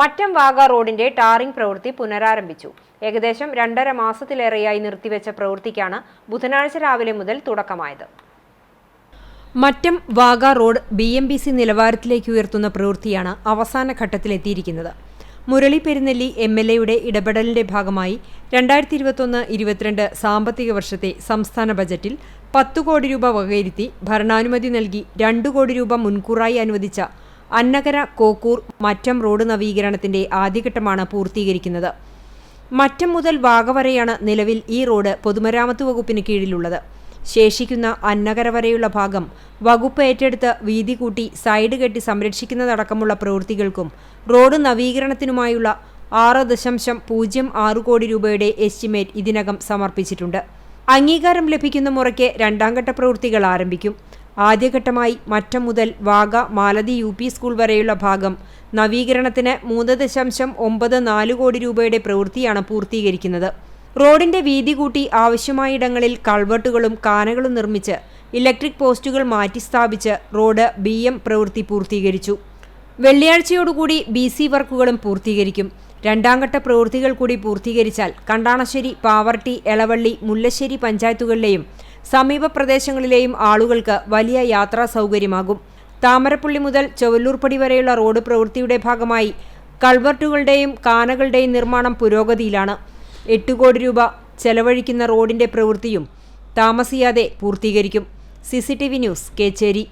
മറ്റം വാഗ റോഡിന്റെ ടാറിംഗ് പ്രവൃത്തി പുനരാരംഭിച്ചു. ഏകദേശം രണ്ടര മാസത്തിലേറെയായി നിർത്തിവെച്ച പ്രവൃത്തിക്കാണ് ബുധനാഴ്ച രാവിലെ മുതൽ തുടക്കമായത്. Mattam Waga road B M B C നിലവാരത്തിലേക്ക് ഉയർത്തുന്ന പ്രവൃത്തിയാണ് അവസാന ഘട്ടത്തിലെത്തിയിരിക്കുന്നത്. മുരളി പെരുന്നെല്ലി എം എൽ എയുടെ ഇടപെടലിന്റെ ഭാഗമായി രണ്ടായിരത്തി ഇരുപത്തൊന്ന് ഇരുപത്തിരണ്ട് സാമ്പത്തിക വർഷത്തെ സംസ്ഥാന ബജറ്റിൽ പത്തു കോടി രൂപ വകയിരുത്തി ഭരണാനുമതി നൽകി രണ്ടു കോടി രൂപ മുൻകൂറായി അനുവദിച്ച അന്നകര കോക്കൂർ മറ്റം റോഡ് നവീകരണത്തിന്റെ ആദ്യഘട്ടമാണ് പൂർത്തീകരിക്കുന്നത്. മറ്റം മുതൽ വാഗവരെയാണ് നിലവിൽ ഈ റോഡ് പൊതുമരാമത്ത് വകുപ്പിന് കീഴിലുള്ളത്. ശേഷിക്കുന്ന അന്നകര വരെയുള്ള ഭാഗം വകുപ്പ് ഏറ്റെടുത്ത് വീതി കൂട്ടി സൈഡ് കെട്ടി സംരക്ഷിക്കുന്നതടക്കമുള്ള പ്രവൃത്തികൾക്കും റോഡ് നവീകരണത്തിനുമായുള്ള ആറ് ദശാംശം പൂജ്യം ആറ് കോടി രൂപയുടെ എസ്റ്റിമേറ്റ് ഇതിനകം സമർപ്പിച്ചിട്ടുണ്ട്. അംഗീകാരം ലഭിക്കുന്ന മുറയ്ക്ക് രണ്ടാംഘട്ട പ്രവൃത്തികൾ ആരംഭിക്കും. ആദ്യഘട്ടമായി മറ്റം മുതൽ Waga Malathi U P school വരെയുള്ള ഭാഗം നവീകരണത്തിന് മൂന്ന് ദശാംശം ഒമ്പത് നാല് കോടി രൂപയുടെ പ്രവൃത്തിയാണ് പൂർത്തീകരിക്കുന്നത്. റോഡിന്റെ വീതി കൂട്ടി ആവശ്യമായിടങ്ങളിൽ കൾവെട്ടുകളും കാനകളും നിർമ്മിച്ച് ഇലക്ട്രിക് പോസ്റ്റുകൾ മാറ്റിസ്ഥാപിച്ച് റോഡ് ബി എം പ്രവൃത്തി പൂർത്തീകരിച്ചു. വെള്ളിയാഴ്ചയോടുകൂടി ബി സി വർക്കുകളും പൂർത്തീകരിക്കും. രണ്ടാംഘട്ട പ്രവൃത്തികൾ കൂടി പൂർത്തീകരിച്ചാൽ കണ്ടാണശ്ശേരി പാവർട്ടി എളവള്ളി മുല്ലശ്ശേരി പഞ്ചായത്തുകളിലെയും സമീപ പ്രദേശങ്ങളിലെയും ആളുകൾക്ക് വലിയ യാത്രാ സൗകര്യമാകും. താമരപ്പള്ളി മുതൽ ചൊവ്വല്ലൂർപ്പടി വരെയുള്ള റോഡ് പ്രവൃത്തിയുടെ ഭാഗമായി കൾവർട്ടുകളുടെയും കാനകളുടെയും നിർമ്മാണം പുരോഗതിയിലാണ്. എട്ട് കോടി രൂപ ചെലവഴിക്കുന്ന റോഡിന്റെ പ്രവൃത്തിയും താമസിയാതെ പൂർത്തീകരിക്കും. C news Kechery.